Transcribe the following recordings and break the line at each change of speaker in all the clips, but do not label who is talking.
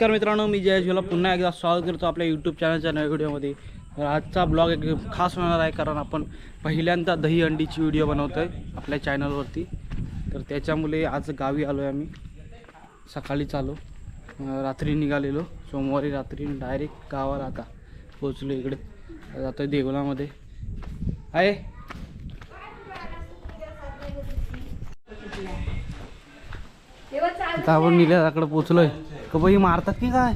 नमस्कार मित्रांनो मी जय झुला पुन्हा एकदा स्वागत करतो आपल्या यूट्यूब चॅनलच्या नव्या व्हिडिओमध्ये. तर आजचा ब्लॉग एक खास होणार आहे कारण आपण पहिल्यांदा दही अंडीची व्हिडिओ बनवतो आहे आपल्या चॅनलवरती तर त्याच्यामुळे आज गावी आलो आहे आम्ही सकाळीच आलो रात्री निघालेलो. सोमवारी रात्री डायरेक्ट गावाला आता पोचलो इकडे. जातो आहे. देगुलामध्ये आहे आता आपण निल्याकडे पोचलोय का बाई मारतात की काय?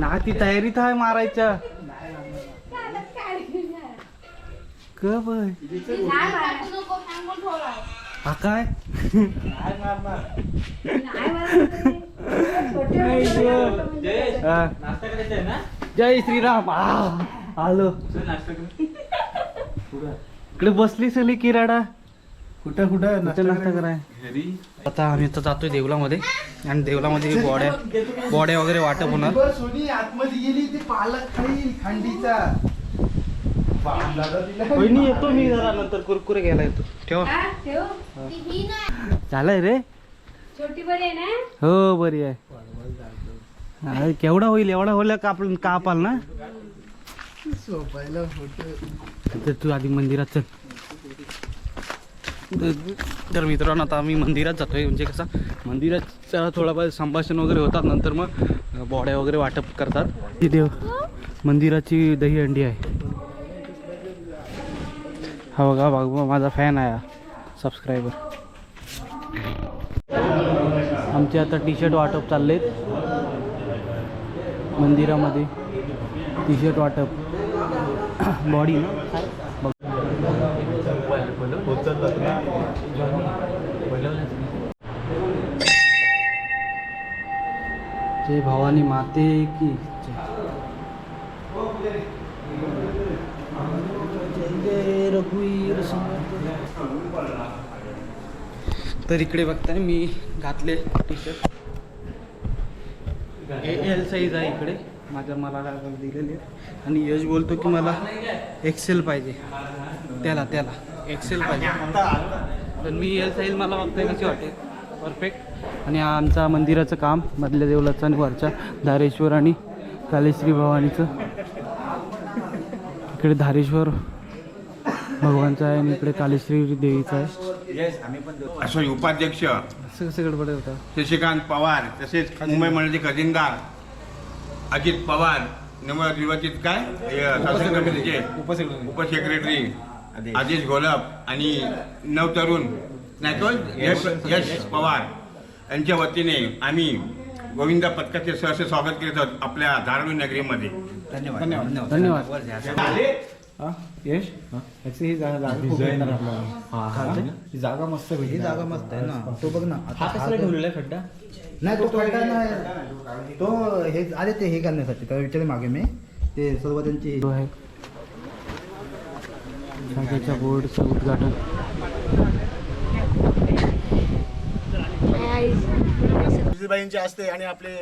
ना ती तयारीत आहे मारायच्या. क बाय हा काय. जय श्रीराम. आलो. इकडे बसली सगळी किराडा.
कुठं कुठं?
कुठे नाश्ता कराय? आता आम्ही आता जातोय देवलामध्ये आणि देवलामध्ये बॉड्या बॉड्या वगैरे वाटप होणार.
सोनी आतमध्ये गेली ते पालक खाईल खंडीचा.
वहिनी येतो मी जरा नंतर कुरकुरे घ्यायला येतो. ठेवा. झालंय रे.
छोटी बरी आहे ना?
हो बरी आहे. केवढा होईल एवढा होईल का आपण कापाल ना? तर तू आधी मंदिरात चल. तर- मित्रांनो आता आम्ही मंदिरात जातोय. म्हणजे कसं मंदिरात थोडाफार संभाषण वगैरे होतात नंतर मग बॉड्या वगैरे वाटप करतात. ती देव मंदिराची दही अंडी आहे. हा बघा बघा माझा फॅन आहे सबस्क्रायबर आमचे आता टी शर्ट वाटप चाललेत. मंदिरामध्ये टी शर्ट वाटप. बॉडी ना जय ते की रघुवीर तर इकडे बघताय मी घातले टी शर्ट ए एल साईज आहे इकडे. माझ्या मला दिलेली आणि यश बोलतो की मला एक्सेल पाहिजे. त्याला त्याला. एक्सेल पाहिजे. पण मी एल साईज मला बघताय कशी वाटेल. परफेक्ट आणि हा आमचा मंदिराचं काम मधल्या देवलाचं आणि वरच्या धारेश्वर आणि कालेश्री भवानीचं. इकडे धारेश्वर भगवानचं आहे आणि इकडे कालेश्री देवीचं आहे.
असो उपाध्यक्ष.
असं कसं गडबड होतं.
शशिकांत पवार तसेच मुंबई मंडळाचे खजिनदार अजित पवार नवनिर्वाचित काय? शासन समितीचे उपसेक्रेटरी. आदेश घोलप आणि नवतरुण. नाही? यश यश पवार. यांच्या वतीने आम्ही गोविंद पथकाचे सहर्ष स्वागत करीत आहोत आपल्या धारावी नगरीमध्ये. धन्यवाद.
धन्यवाद. यश? याची ही जागा जागा खूप येणार आपल्याला.
ही जागा मस्त ही जागा मस्त आहे ना. तो बघ ना.
हा कशाला ठेवलेला आहे खड्डा?
नाही तो खड्डा नाही. तो हे आले ते हे करण्यासाठी त्याला विचारले मागे मी. ते सर्व त्यांची
जो आहे शाखेच्या बोर्डचं उद्घाटन.
तुळशीबाईंचे हस्ते आणि आपले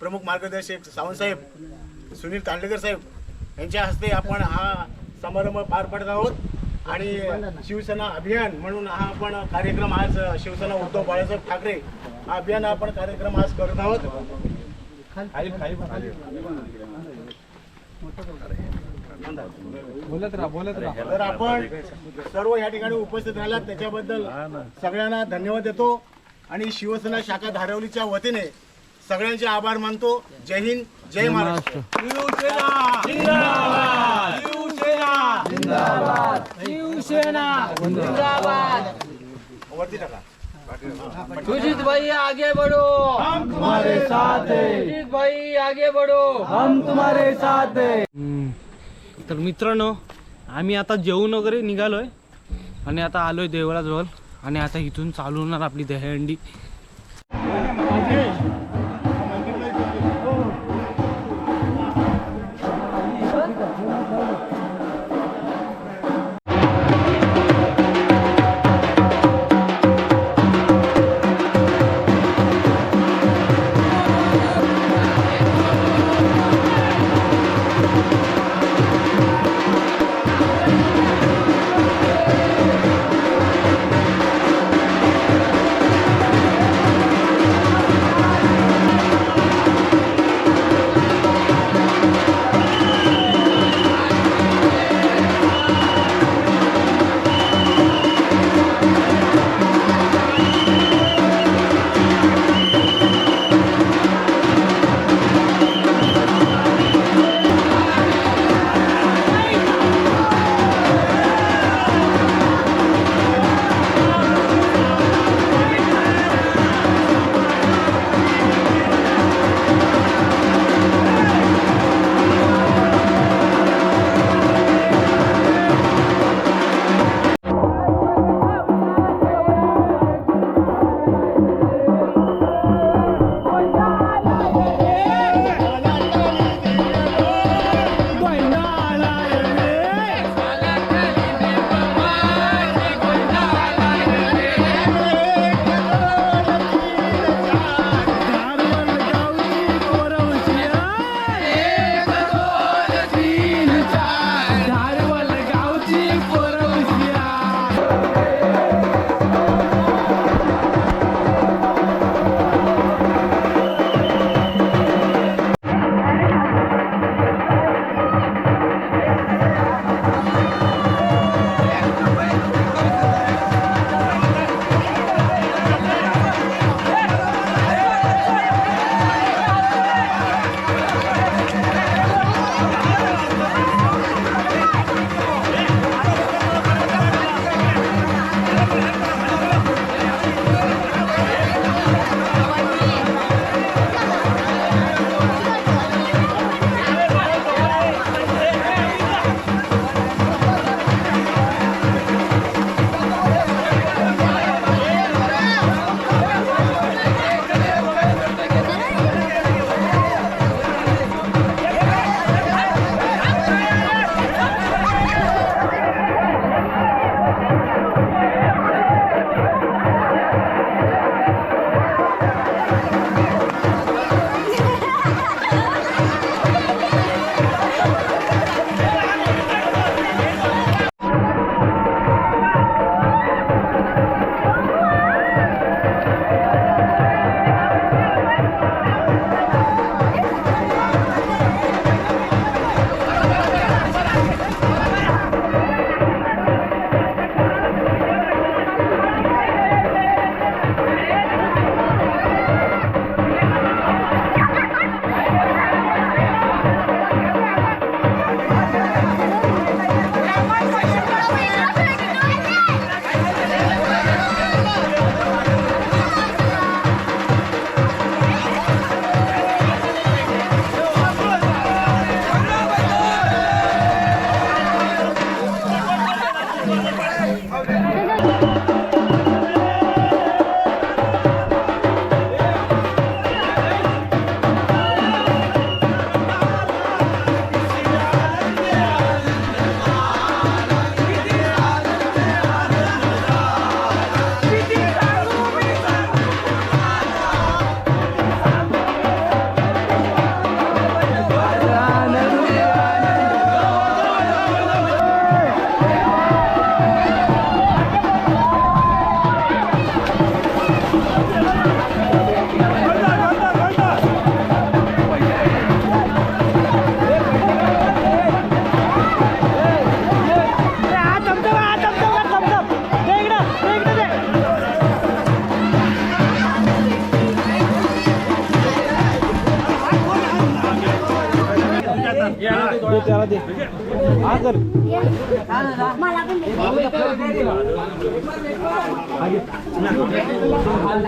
प्रमुख मार्गदर्शक सावंतसाहेब सुनील तांडेकर साहेब यांच्या हस्ते आपण हा समारंभ पार पडत आहोत. आणि शिवसेना अभियान म्हणून हा आपण कार्यक्रम आज शिवसेना उद्धव बाळासाहेब ठाकरे हा अभियान आपण कार्यक्रम आज करत आहोत. तर आपण सर्व या ठिकाणी उपस्थित राहिलात. त्याच्याबद्दल सगळ्यांना धन्यवाद देतो. आणि शिवसेना शाखा धारावलीच्या वतीने सगळ्यांचे आभार मानतो. जय हिंद जय महाराष्ट्र. वरती टाका.
सुजीत भाई आगे बढ़ो. हम तुम्हारे साथ हैं. सुजीत भाई आगे बढ़ो. हम तुम्हारे साथ हैं. तर मित्रांनो आम्ही आता जेवून वगैरे निघालोय. आणि आता आलोय देवळाजवळ. आणि आता इथून चालू होणार आपली दहीहंडी.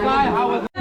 हा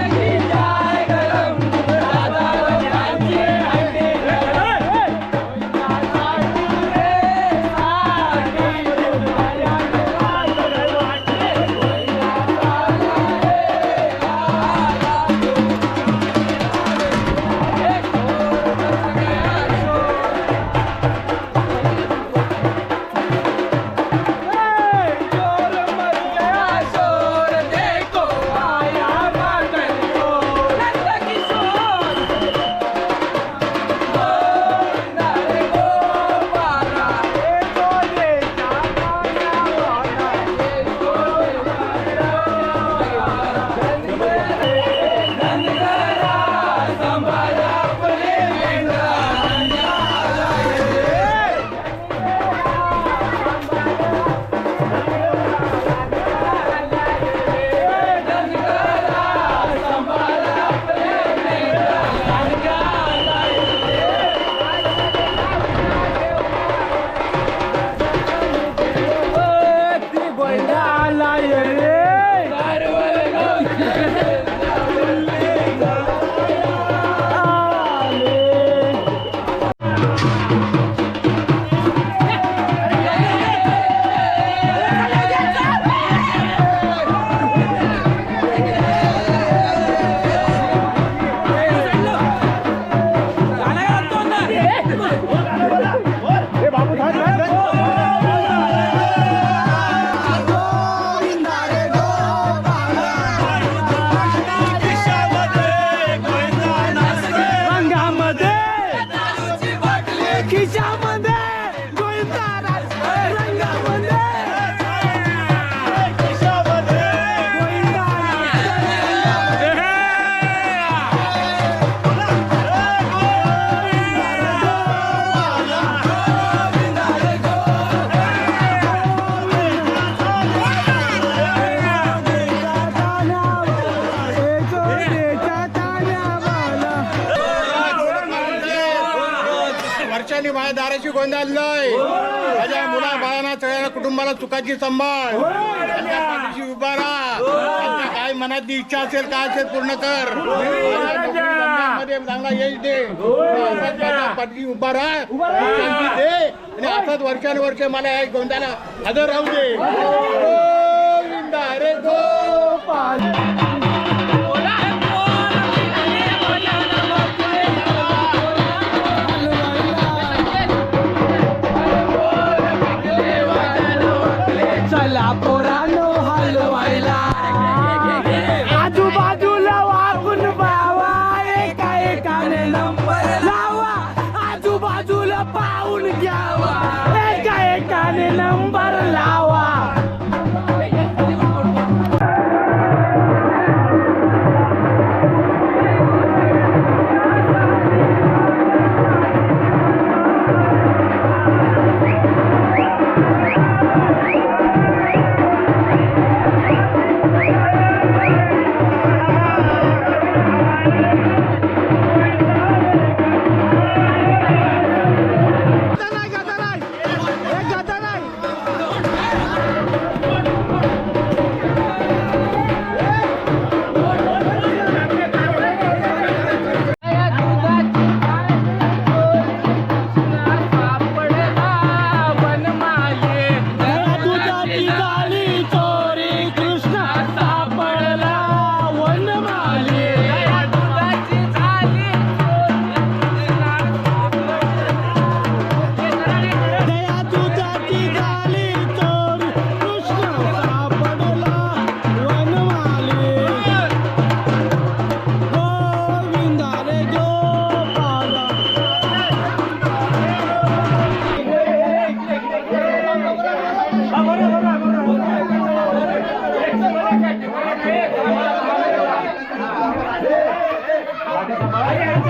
वर्षांनी माझ्या दाराशी गोंधळलंय माझ्या मुला बाळांना सगळ्या कुटुंबाला सुखाची संभाळ त्यांच्या पाठीशी उभा राहा. त्यांच्या काय मनातली इच्छा असेल काय असेल पूर्ण कर. चांगला यश दे. पाठीशी उभा राहा. दे. आणि असंच वर्षानुवर्ष मला या गोंधळाला हजर राहू दे. गोविंदा हरे
Maria. É.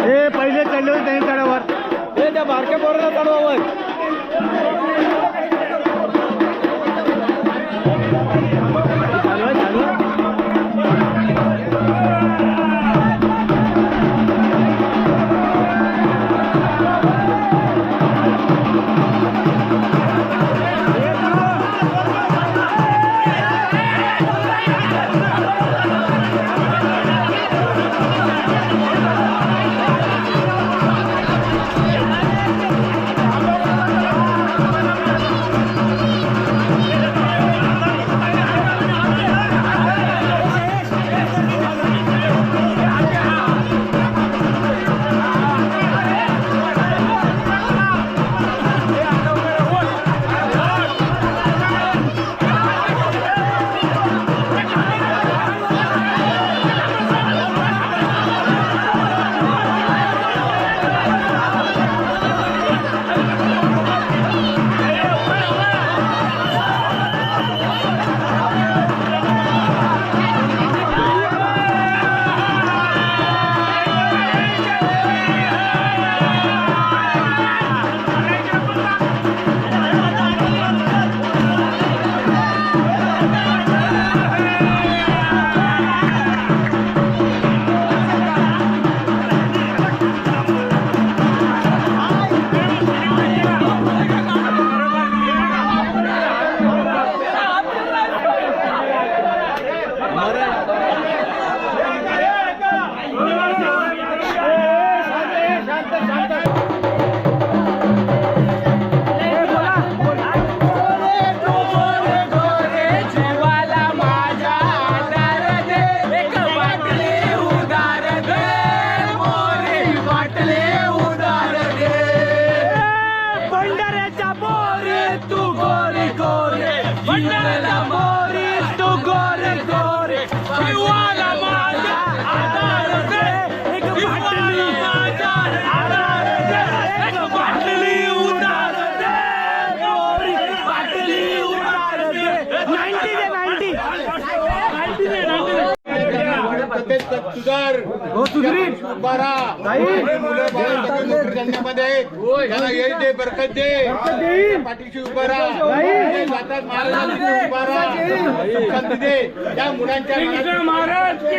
हे पहिले चढले होते
त्यांनी चढावर ते
त्या बारक्या पोरांना चढवावर Solomon. त्याला येईल दे. बरकत दे पाठीशी उभा राहा. दे. त्या मुलांच्या
महाराज
दे.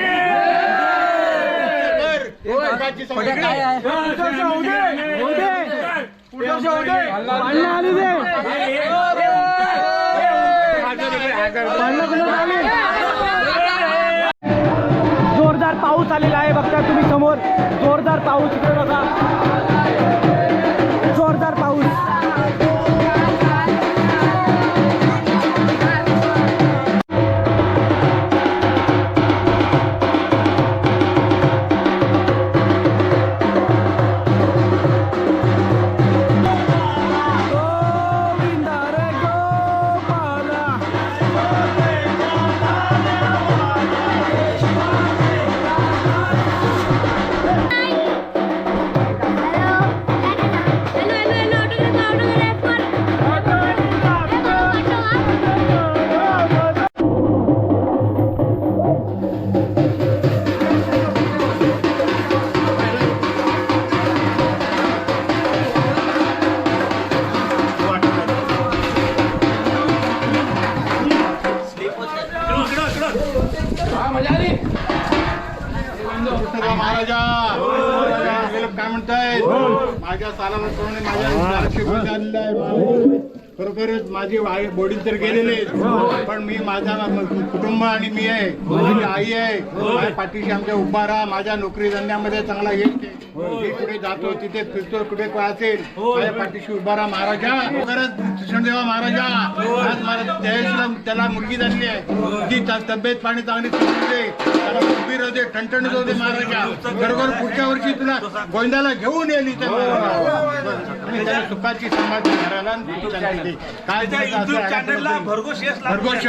आलेला आहे. बघता तुम्ही समोर. जोरदार पाऊस इकडे बघा.
सालाप्रमाणे माझ्या खरोखरच माझी आई वडील तर गेलेले पण मी माझा कुटुंब आणि मी आहे. माझी आई आहे. पाठीशी आमच्या उभा राहा. माझ्या नोकरी धंद्यामध्ये चांगला येईल मी कुठे जातो तिथे फिरतो कुठे काय असेल माझ्या पाठीशी उभा राहा. महाराजा खरंच कृष्णदेवा महाराजा. आज त्याला मुलगी झालेली आहे. ती तब्येत पाणी चांगली उभी राहू दे ठणठणीत होते महाराजा. बरोबर पुढच्या वर्षी तुला गोंद्याला घेऊन येईल इथे. महाराजा सुखाची समाधी घराला. काय यश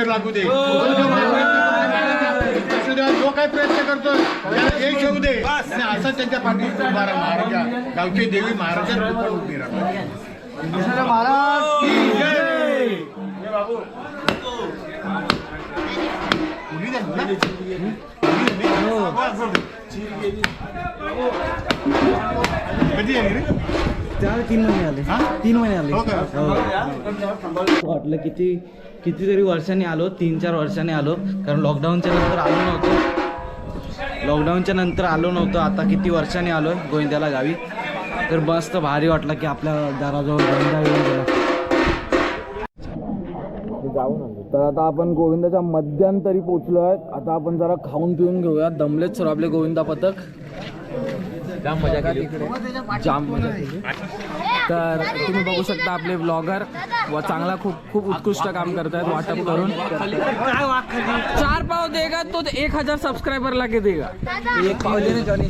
लागू दे. कृष्णदेवा जो काय प्रयत्न करतोय त्याला यश येऊ दे. आणि असं त्यांच्या पाठीशी उभा राहा महाराजा. गावची देवी महाराजा पण उभी राहा.
महाराज
की जय. हे. बाबू मुली झाली ना? मुली झाली? कधी आली रे
त्याला तीन महिने आले तीन महिने आले
हो का?
वाटलं किती कितीतरी वर्षांनी आलो तीन चार वर्षांनी आलो कारण लॉकडाऊनच्या नंतर आलो नव्हतो लॉकडाऊनच्या नंतर आलो नव्हतो आता किती वर्षांनी आलो गोविंद्याला गावी तर मस्त भारी वाटलं की आपल्या दाराजवळ गोविंदा येऊन गेला तर आता आपण गोविंदाच्या मध्यांतरी पोचलो आहे आता आपण जरा खाऊन पिऊन घेऊया. दमलेच सर आपले गोविंदा पथक. जाम मजा केली. जाम मजा केली. तर तुम्ही बघू शकता आपले ब्लॉगर व चांगला खूप खूप उत्कृष्ट काम करतायत वाटप करून. चार पाव देगा तो एक हजार सबस्क्रायबर ला देगा. एक पाव दिले जॉनी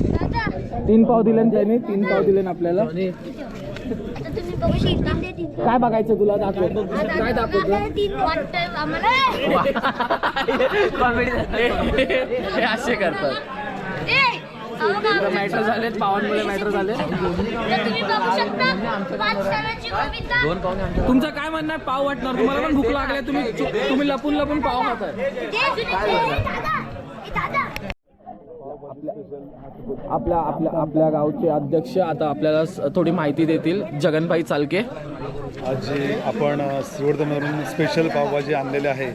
तीन पाव दिले त्याने तीन पाव दिले ना आपल्याला. काय बघायचं तुला दाखव. काय दाखवतो? हे असे करतात? मॅटर झालेत पावांमुळे मॅटर झाले तुमचं काय म्हणणं आहे? पाव वाटणार. तुम्हाला पण भूक लागली आहे, तुम्ही तुम्ही लपून लपून पाव खाताय. आपल्या आपल्या आपल्या गावचे अध्यक्ष आता आपल्याला थोडी माहिती देतील. जगनभाई चालके.
आज जे आपण अ, श्रीवर्धनवरून स्पेशल पावभाजी आणलेली आहे.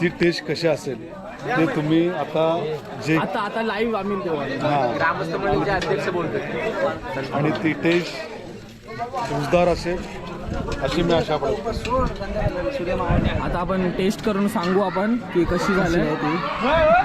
ती टेस्ट कशी असेल? ते तुम्ही आता जे
आता आता लाईव्ह आम्ही तेव्हा
हां.
ग्रामस्थ मंडळीचे अध्यक्ष बोलतोय
आणि ती टेस्ट रुचदार असेल अशी मी आशा बाळगतो
आता आपण टेस्ट करून सांगू आपण की कशी झाली.